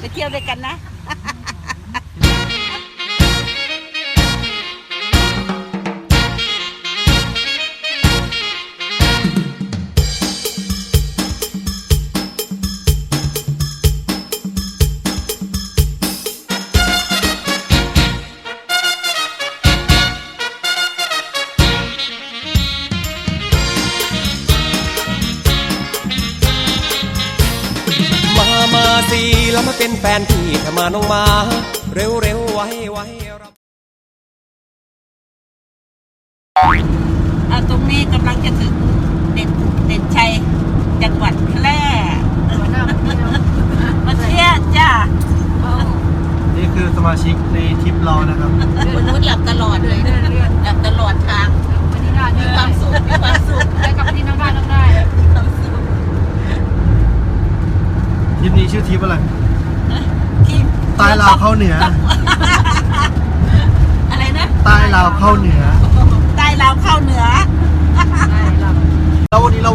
ไปเที่ยวด้วยกันนะ น้องมาเร็วเร็วไว้ไว้รับอะตรงนี้กำลังจะถึงเด่นเด่นชัยจังหวัดแพร่มาเที่ยวจ้านี่คือสมาชิกในทริปเรานะครับคุณนุชหลับตลอดเลยหลับตลอดทางมีความสุขมีความสุขได้กลับที่นั่งได้นั่งได้มีความสุขทริปนี้ชื่อทริปอะไร ที่ใต้ลาวเข้าเหนือ อะไรนะใต้ลาวเข้าเหนือ ใต้ลาวเข้าเหนือแล้ววันนี้เรา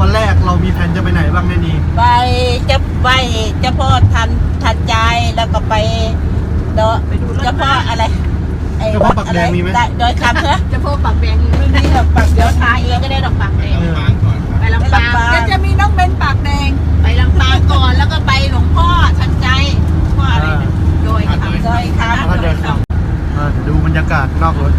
วันแรกเรามีแผนจะไปไหนบ้างในนี้ไปจะไปเจ้าพ่อทันทันใจแล้วก็ไปเดาะเจ้าพ่ออะไรไอ้เจ้าพ่อปากแดงมีไหมโดยคำเหรอจะพบปากแดงอยู่รุ่นนี้แบบปักเดี๋ยวทาเองก็ได้ดอกปักแดงเออไปลำปางไปลำปางเดี๋ยวจะมีน้องเบนปากแดง ไปลำปางก่อนแล้วก็ไปหลวงพ่อทันใจ พ่ออะไรนะโดยค่ะโดยคำแล้วก็เดินเข้าอ่าเดี๋ยวดูบรรยากาศนอกรถ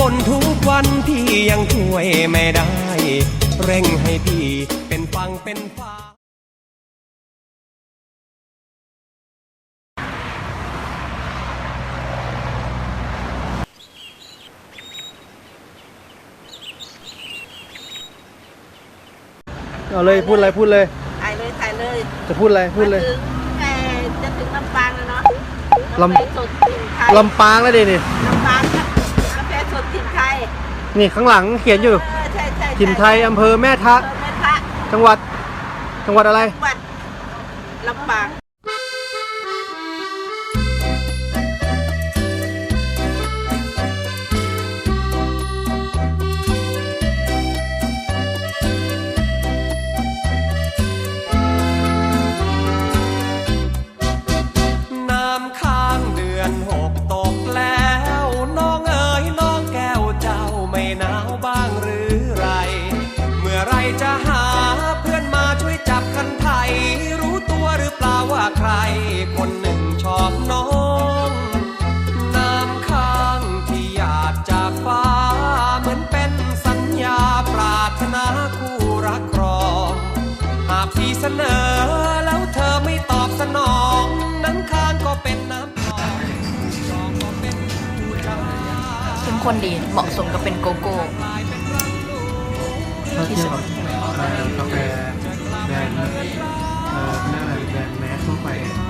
บนทุกวันพี่ยังช่วยไม่ได้ เร่งให้พี่เป็นฟังเป็นฟ้าเอาเลยพูดอะไรพูดเลย ถ่ายเลยถ่ายเลยจะพูดอะไรพูดเลยมาถึงเอ่อจะถึงลำปางแล้วเนาะลำกาแฟสดถิ่นไทยลำปางแล้วดินี่ นี่ข้างหลังเขียนอยู่เออใช่ใช่ใช่ถิ่นไทยอำเภอแม่ทะอำเภอแม่ทะจังหวัด จังหวัดอะไร จังหวัดลำปาง หากพี่เสนอ แล้วเธอไม่ตอบสนองน้ำค้างก็เป็นน้ำทองจองก็เป็นผู้จาเข้มข้นดีเหมาะสมกับเป็นโกโก้ถ้าเทียบกับเอ่อกาแฟแบรนด์เอ่อเรียกอะไรแบรนด์แมสทั่วไป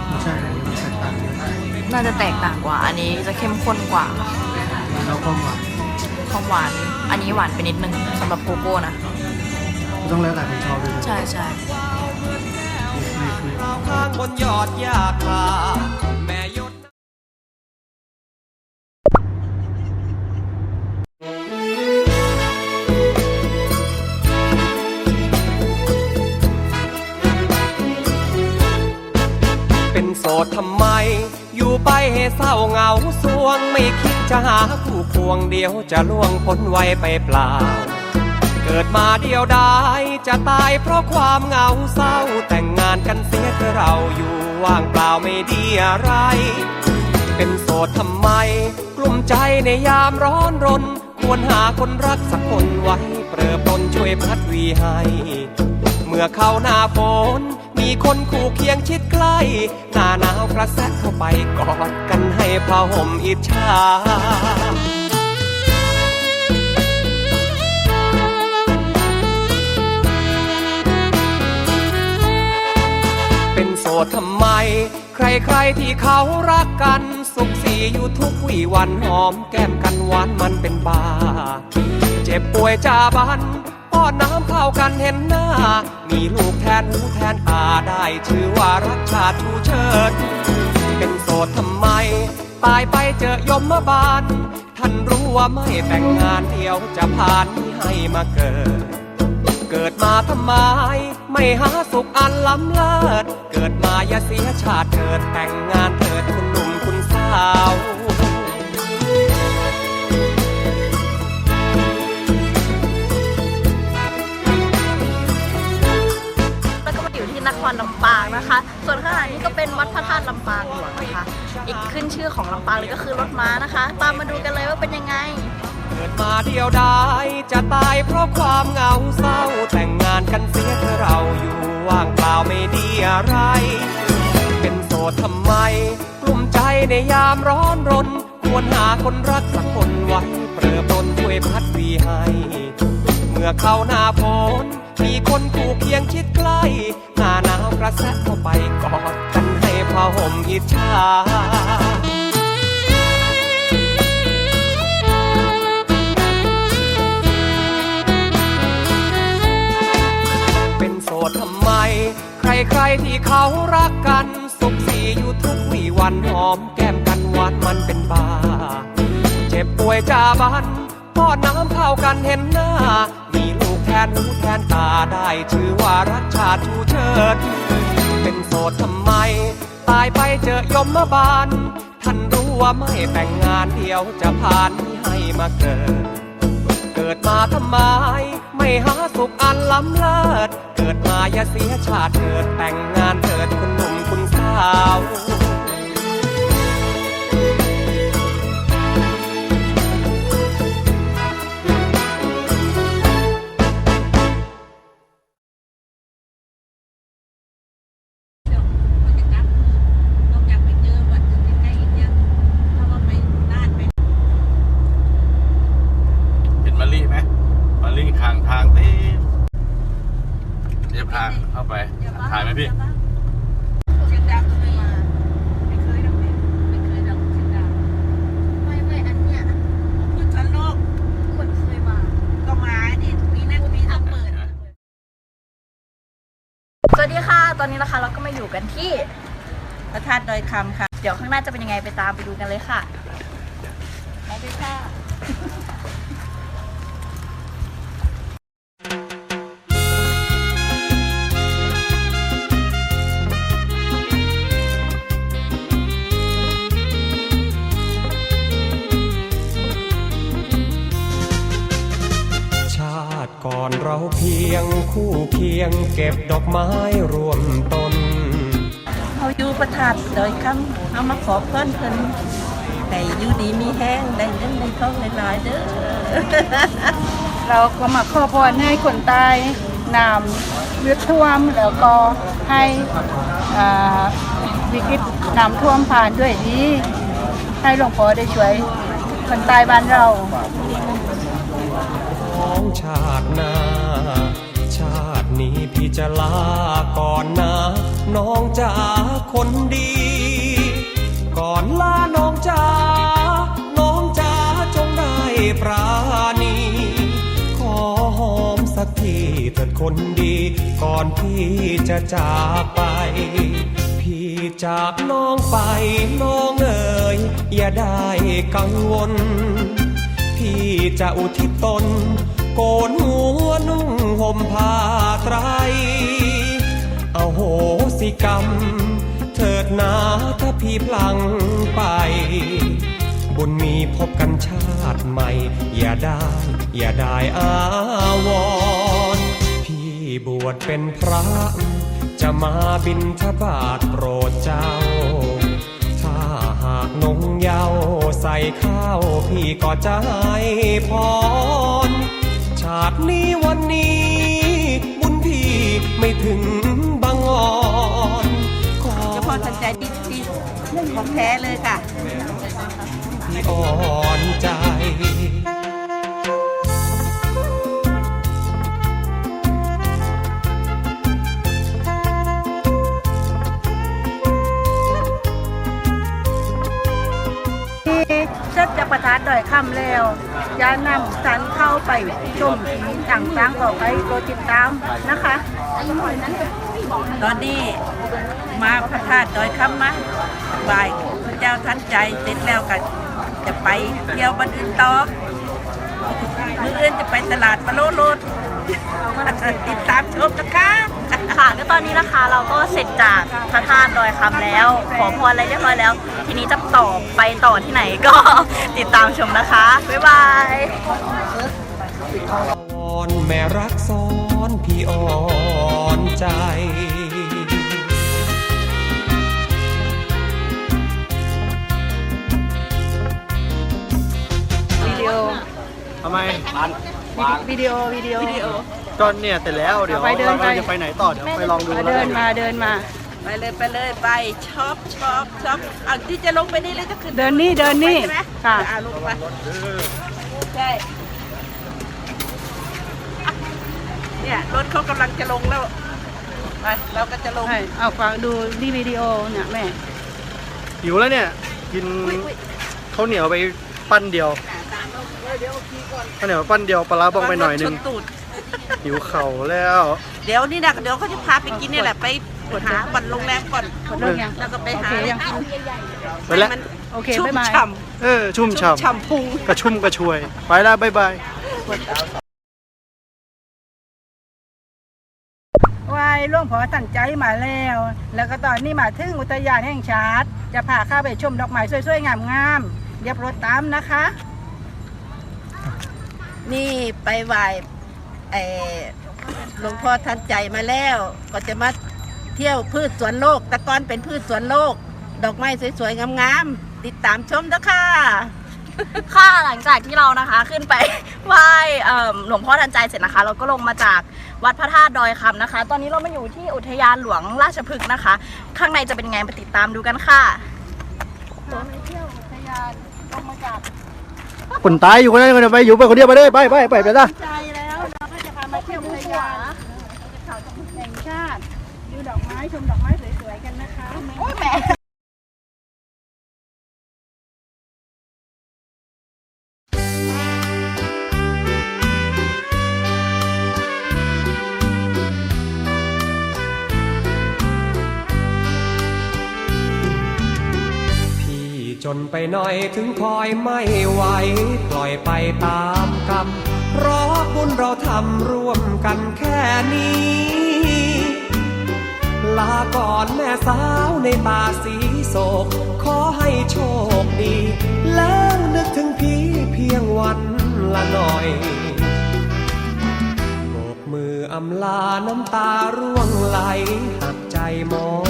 ไม่ใช่อันนี้มันแตกต่างเยอะน่าจะแตกต่างกว่า อันนี้จะเข้มข้นกว่าแล้วก็หวานความหวาน อันนี้หวานไปนิดนึงสำหรับโกโก้นะ ต้องแล้วแต่คนชอบด้วยนะ ใช่ใช่นี่คือ ข้าวข้างบนยอดยาคาแม่ยศเป็นโสดทำไม อยู่ไปให้เศร้าเหงาสวง ไม่คิดจะหาคู่ควงเดียวจะล่วงพ้นไวไปเปล่า เกิดมาเดียวดายจะตายเพราะความเหงาเศร้า แต่งงานกันเสียเธอเราอยู่ว่างเปล่าไม่ดีอะไร เป็นโสดทำไม กลุ่มใจในยามร้อนรน ควรหาคนรักสักคนไว้เปรอปนช่วยพัดวีให้ เมื่อเข้าหน้าฝนมีคนคู่เคียงชิดใกล้ หน้าหนาวกระแสะเข้าไปกอดกันให้พาห่มอิจฉา เป็นโสดทำไม ใครๆที่เขารักกัน สุขสีอยู่ทุกวี่วันหอมแก้มกันหวานมันเป็นบา เจ็บป่วยจาบันป้อนน้ำเข้ากันเห็นหน้า มีลูกแทนหูแทนตาได้ชื่อว่ารักชาติชูเชิด เป็นโสดทำไม ตายไปเจอยมบาล ท่านรู้ว่าไม่แต่งงานเดียวจะผ่านนี้ให้มาเกิด เกิดมาทำไม ไม่หาสุขอันล้ำเลิศ เกิดมาอย่าเสียชาติเกิดแต่งงานเถิดคุณหนุ่มคุณสาวแล้วก็มาอยู่ที่นครลำปางนะคะ ส่วนข้างหลังนี้ก็เป็นวัดพระธาตุลำปางหลวงนะคะ อีกขึ้นชื่อของลำปางเลยก็คือรถม้านะคะ ตามมาดูกันเลยว่าเป็นยังไง เกิดมาเดียวดายจะตายเพราะความเหงาเศร้า แต่งงานกันเสียเธอเราอยู่ว่างเปล่าไม่ดีอะไร เป็นโสดทำไม กลุ่มใจในยามร้อนรน ควรหาคนรักสักคนไว้เปรอปรนช่วยพัดวีให้ เมื่อเข้าหน้าฝนมีคนคู่เคียงชิดใกล้ หน้าหนาวกระแสเข้าไปกอดกันให้ผ้าห่มอิจฉา ดทำไมใครๆที่เขารักกัน สุขสีอยู่ทุกวี่วันหอมแก้มกันหวานมันเป็นบาเจ็บป่วยจาบันป้อนน้ำเข้ากันเห็นหน้า มีลูกแทนหูแทนตาได้ชื่อว่ารักชาติชูเชิด เป็นโสดทำไม ตายไปเจอยมบาลท่านรู้ว่าไม่แต่งงานเดียวจะผ่านให้มาเกิด เกิดมาทำไม หาสุขอันล้ำเลิศเกิดมาอย่าเสียชาติเกิดแต่งงานเกิดคุณหนุ่มคุณสาว อยู่กันที่พระธาตุดอยคำค่ะ เดี๋ยวข้างหน้าจะเป็นยังไงไปตามไปดูกันเลยค่ะไปด้วยค่ะชาติก่อนเราเพียงคู่เคียงเก็บดอกไม้รวมต้น เขาอยู่พระธาตุดอยคำเอามาขอเพิ่นเพิ่นให้อยู่ดีมีแห้งได้เงินได้ทองหลายๆเด้อเราก็มาขอพรให้คนใต้น้ำยุดท่วมแล้วก็ให้อ่าวิกฤตน้ำท่วมผ่านด้วยดีให้หลวงพ่อได้ช่วยคนใต้บ้านเราของชาติหน้า ชาตินี้พี่จะลาก่อนนะ น้องจ๋าคนดี ก่อนลาน้องจ๋าน้องจ๋าจงได้ปราณี ขอหอมสักทีเถิดคนดี ก่อนพี่จะจากไป พี่จากน้องไปน้องเอ๋ยอย่าได้กังวล พี่จะอุทิศตนโกนหัวนุ่งห่มผ้าไตรเอาโห สิกรรม เถิดนาถ้าพี่พลังไป บุญมีพบกันชาติใหม่ อย่าได้ อย่าได้อาวร พี่บวชเป็นพระ จะมาบินทบาทโปรดเจ้า ถ้าหากนงเยาวใส่ข้าวพี่ก็จะให้พร ชาตินี้วันนี้บุญพี่ไม่ถึง ขอเฉพาะทันใจที่ที่ของแท้เลยค่ะพี่อ่อนใจเจากประธานดอยคำแล้วจะนำสันเข้าไปชมผีต่างๆต่อไปโปรดติดตามนะคะ ตอนนี้มาพระธาตุดอยคำมาไหว้พระเจ้าทันใจเสร็จแล้วก็จะไปเที่ยวบันอื่นต่อมืออื่นจะไปตลาดปะโลโลดติดตามชมนะคะค่ะก็ตอนนี้นะคะเราก็เสร็จจากพระธาตุดอยคำแล้ว ขอพรอะไรเรียบร้อยแล้ว ทีนี้จะต่อไปต่อที่ไหนก็ติดตามชมนะคะ บ๊ายบายวอนแม่รักซ้อนพี่อ่อ ใจวิดีโอทำไมวิดีโอวิดีโอตอนเนี่ยเสร็จแล้วเดี๋ยวไปเดินไป เราจะไปไหนต่อเดี๋ยวไปลองดูมาแล้วเดิกันมาเดินมา ไปเลยไปเลยไปชอบชอบชอบเอาที่จะลงไปนี่เลยจะขึ้นเดินนี่เดินนี่ใช่ไหมค่ะ อ่าลงไปใช่เนี่ยรถเขากำลังจะลงแล้ว ไปเราก็จะลงใช่เอาฟังดูนี่วิดีโอเนี่ยแม่หิวแล้วเนี่ย กินข้าวเหนียวไปปั้นเดียวข้าวเหนียวปั้นเดียวปลาร้าบ้องไปหน่อยหนึงชตูดหิวเข่าแล้ว เดี๋ยวนี่นะเดี๋ยวเขาจะพาไปกินนี่แหละไปหาบันโรงแรมก่อนกดเริ่มยังแล้วก็ไปหาโอเคอะไรยังกินไปแล้วให้มันโอเคชุ่มบ๊ายบายฉ่เออชุ่มำฉ่ฉ่ำพุงำกระชุ่มกระชวย ไปแล้วบ๊ายบาย หล่วงพอตันใจมาแล้ว แล้วก็ตอนนี้มาถึงอุทยานแห่งชาติ จะพาเข้าไปชมดอกไม้สวยๆ งามๆเรียบรถตามนะคะ นี่ไปไหว้เอ่อหลวงพ่อทันใจมาแล้ว ก็จะมาเที่ยวพืชสวนโลก ตะกอนเป็นพืชสวนโลก ดอกไม้สวยๆ งามๆ ติดตามชมนะคะ ค่ะหลังจากที่เรานะคะขึ้นไปไหว้เอิ่มหลวงพ่อทันใจเสร็จนะคะ เราก็ลงมาจากวัดพระธาตุดอยคำนะคะ ตอนนี้เรามาอยู่ที่อุทยานหลวงราชพฤกษ์นะคะ ข้างในจะเป็นไงไปติดตามดูกันค่ะตัวไปเที่ยวอุทยานลงมาจากคนตายอยู่คนนั้นคนเดียวไปอยู่ไปคนเดียวไปเลยไปไปไปไปจ้ะใจแล้วเราก็จะพามาเที่ยวอุทยานเขาแห่งชาติดูดอกไม้ชมดอกไม้ หน่อยถึงคอยไม่ไหวปล่อยไปตามกรรมเพราะบุญเราทำร่วมกันแค่นี้ ลาก่อนแม่สาวในตาสีโศก ขอให้โชคดี แล้วนึกถึงพี่เพียงวันละหน่อยโบกมืออำลาน้ำตาร่วงไหลหักใจมอง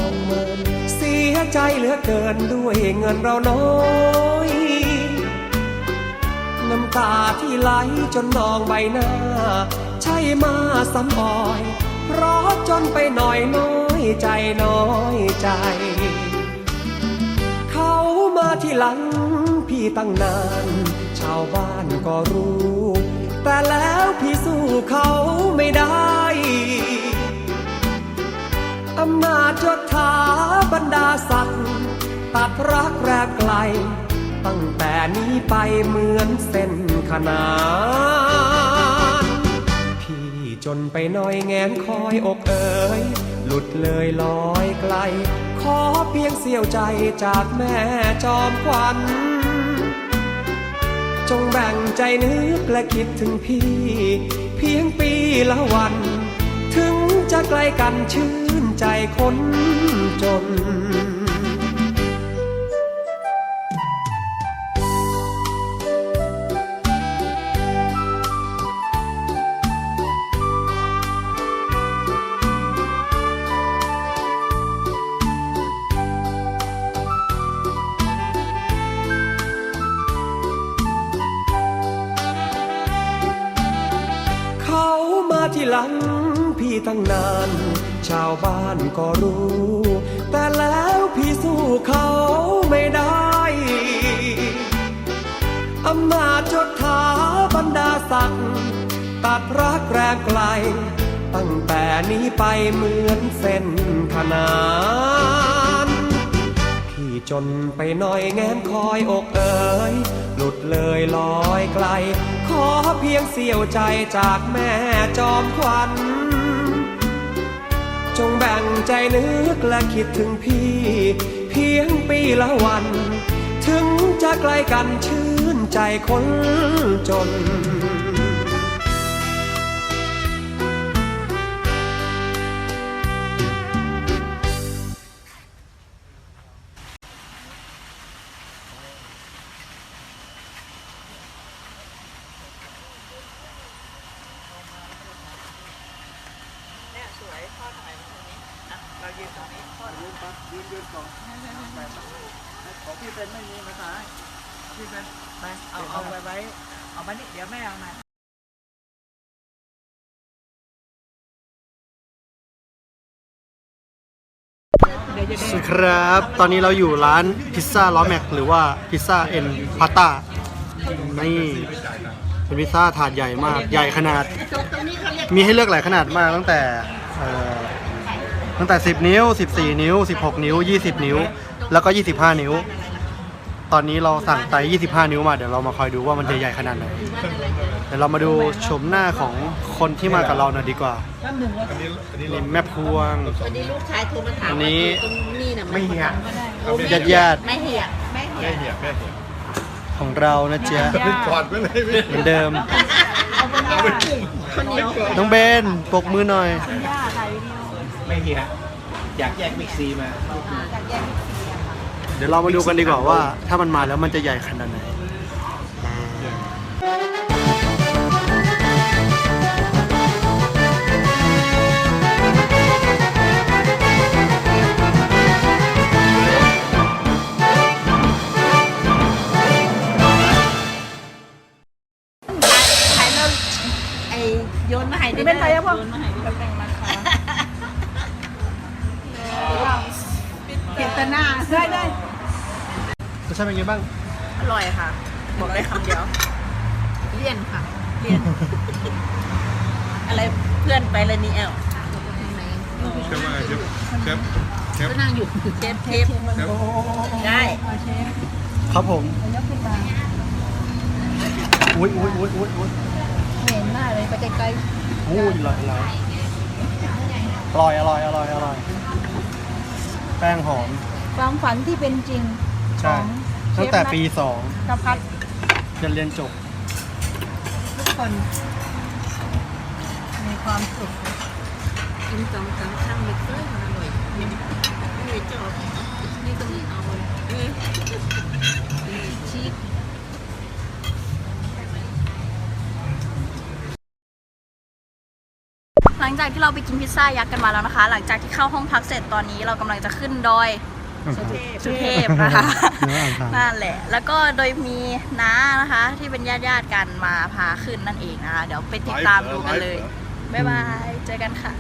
ยใจเหลือเกินด้วยเงินเราน้อยน้ำตาที่ไหลจนนองใบหน้า ใช่มาซ้ำบ่อย เพราะจนไปหน่อยน้อยใจน้อยใจ เขามาที่หลังพี่ตั้งนาน ชาวบ้านก็รู้ แต่แล้วพี่สู้เขาไม่ได้ อำนาจยศถาบรรดาศักดิ์ตัดรักแรกไกล ตั้งแต่นี้ไปเหมือนเส้นขนานพี่จนไปน่อยแงนคอยอกเอ๋ยหลุดเลยลอยไกล ขอเพียงเสียวใจจากแม่จอมขวัญจงแบ่งใจนึกและคิดถึงพี่ เพียงปีละวัน ถึงจะไกลกันชื่อ นใจคนจน ชาวบ้านก็รู้ แต่แล้วพี่สู้เขาไม่ได้ อำนาจจดถาบรรดาศักดิ์ตัดรักแรงไกล ตั้งแต่นี้ไปเหมือนเส้นขนานพี่จนไปหน่อยแงนคอยอกเอ๋ยหลุดเลยลอยไกล ขอเพียงเสียวใจจากแม่จอมขวัญ จงแบ่งใจนึกและคิดถึงพี่ เพียงปีละวัน ถึงจะไกลกันชื่นใจคนจน เรายืนตรงนี้ยืนปั๊บยืนยืนก่อนของพี่เป็นไม่มีภาษาพี่เป็นไปเอาเอาไว้ไว้ เอามานี่เดี๋ยวแม่เอามาสวัสดีครับ ตอนนี้เราอยู่ร้านพิซซ่าล้อแม็กหรือว่าพิซซ่าเอ็นพาต้านี่เป็นพิซซ่าถาดใหญ่มาก ใหญ่ขนาด มีให้เลือกหลายขนาดมากตั้งแต่ ตั้งแต่ 10 นิ้ว 14 นิ้ว 16 นิ้ว 20 นิ้ว แล้วก็ 25 นิ้ว ตอนนี้เราสั่งไต25 นิ้วมาเดี๋ยวเรามาคอยดูว่ามันจะใหญ่ขนาดไหนเดี๋ยวเรามาดูชมหน้าของคนที่มากับเราหน่อยดีกว่านี่แม่พวง วันนี้ลูกชายโทรมาถามอันนี้ตรงนี้นะไม่เหี่ยญาญาติญาติไม่เหี่ยไม่เหี่ยแม่เหี่ยแม่เหี่ยๆของเรานะเจ๊ะก่อนไปเลยพี่เหมือนเดิม เอาไปกุ้งคนเหนียวน้องเบนปรบมือหน่อย ไม่เหี่ยอยากแยกมิกซีมาเดี๋ยวเรามาดูกันดีกว่าว่า ถ้ามันมาแล้วมันจะใหญ่ขนาดไหน ชาติเป็นไงบ้าง อร่อยค่ะ บอกได้คำเดียว เลี่ยนค่ะ เลี่ยน อะไรเพื่อนไปแล้วนี่แอลเชฟว่าไงเชฟเชฟเชฟก็นั่งอยู่เทปเทปได้ครับผมอุ้ยอุ้ยอุ้ยอุ้ยอุ้ยเห็นหน้าเลยไปไกลอุ้ยอร่อยอร่อยอร่อยอร่อยอร่อยอร่อยแป้งหอมๆความฝันที่เป็นจริงใช่ ตั้งแต่ปีสองกระพัดจะเรียนจบ ทุกคนมีความสุขกินสองสามครั้งไม่เคยมันอร่อยไม่ได้จบนี่ก็มีเอาเลยเออชีสหลังจากที่เราไปกินพิซซ่ายักษ์กันมาแล้วนะคะ หลังจากที่เข้าห้องพักเสร็จตอนนี้เรากำลังจะขึ้นดอย สุเทพนะคะเนื้ออ่างขางนั่นแหละ แล้วก็โดยมีน้านะคะ ที่เป็นญาติญาติๆกันมาพาขึ้นนั่นเองนะคะเดี๋ยวไปติดตามดูกันเลยบ๊ายบายเจอกันค่ะ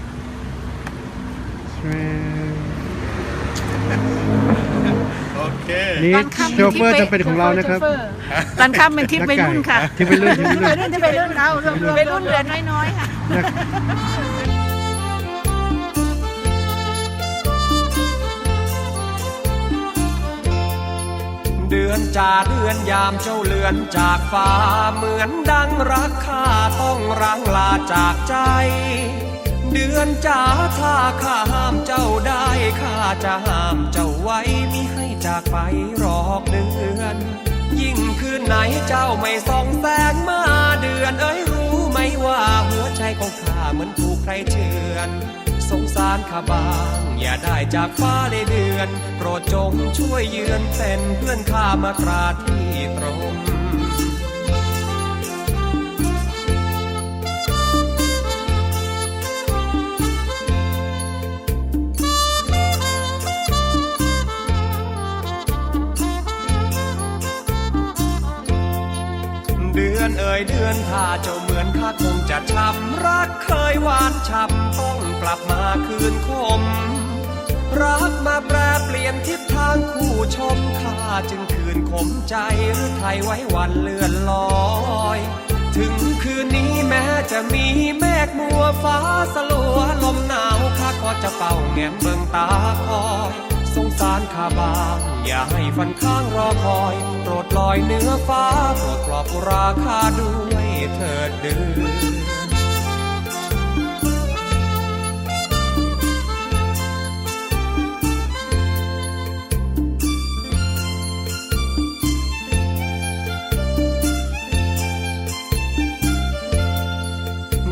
โอเค นี่โชเฟอร์จะเป็นของเรานะครับตอนค่ำเป็นทิพย์ไปรุ่นค่ะที่ไปรุ่นที่ไปรุ่นที่ไปรุ่นเอาไปรุ่นเดือนน้อยๆค่ะ เดือนจ่าเดือนยามเจ้าเลือนจากฟ้าเหมือนดังรักข้าต้องรังลาจากใจ เดือนจ่าถ้าข้าห้ามเจ้าได้ข้าจะห้ามเจ้าไว้มิให้จากไปหรอกเดือน ยิ่งคืนไหนเจ้าไม่ส่องแสงมาเดือนเอ้ยรู้ไหมว่าหัวใจของข้าเหมือนถูกใครเชือน สงสารข้าบ้าง อย่าได้จากฟ้าเลยเดือน โปรดจงช่วยเยือนเป็นเพื่อนข้ามากราที่ตรงเดือนเอ่ยเดือนถ้าเจ้าเหมือนข้าคงจะช้ำรัก ยหวานฉ่ำต้องกลับมาคืนคม รักมาแปรเปลี่ยนทิศทางคู่ชมข้าจึงคืนขมใจหรือไทยไว้วันเลื่อนลอย ถึงคืนนี้แม้จะมีเมฆมัวฟ้าสลัวลมหนาวข้าก็จะเฝ้าแง้มเบิ่งตาคอยสงสารข้าบ้างอย่าให้ฟันข้างรอคอยโปรดลอยเหนือฟ้าโปรดปลอบุราคาด้วยเถิดดือ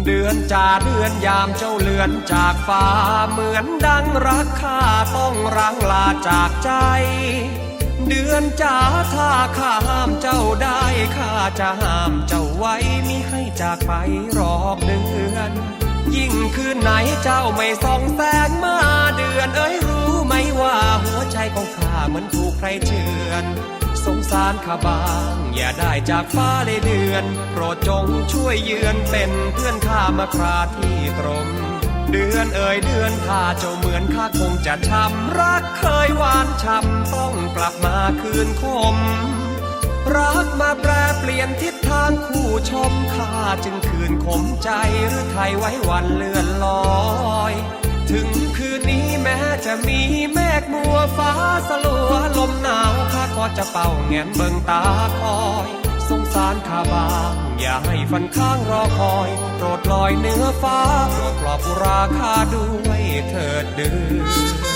เดือนจ่าเดือนยามเจ้าเลือนจากฟ้าเหมือนดังรักข้าต้องรังลาจากใจ เดือนจ่าถ้าข้าห้ามเจ้าได้ข้าจะห้ามเจ้าไว้มิให้จากไปรอบเดือน ยิ่งคืนไหนเจ้าไม่ส่องแสงมาเดือนเอ้ยรู้ไหมว่าหัวใจของข้าเหมือนถูกใครเชือน สงสารข้าบาง อย่าได้จากฟ้าเลยเดือน โปรดจงช่วยเยือนเป็นเพื่อนข้ามาคราที่ตรง เดือนเอ่ยเดือนข้าเจ้าเหมือนข้าคงจะช้ำรักเคยหวานช้ำต้องกลับมาคืนคม รักมาแปรเปลี่ยนทิศทางคู่ชมข้าจึงคืนคมใจหรือไทยไว้วันเลื่อนลอย ถึงคืนนี้แม้จะมีเมฆมัวฟ้าสลัวลมหนาวข้าก็จะเป่าแงนเบิ่งตาคอยสงสารข้าบ้างอย่าให้ฟันข้างรอคอย โปรดลอยเหนือฟ้า โปรดปลอบุราคาด้วยเถิดเดือน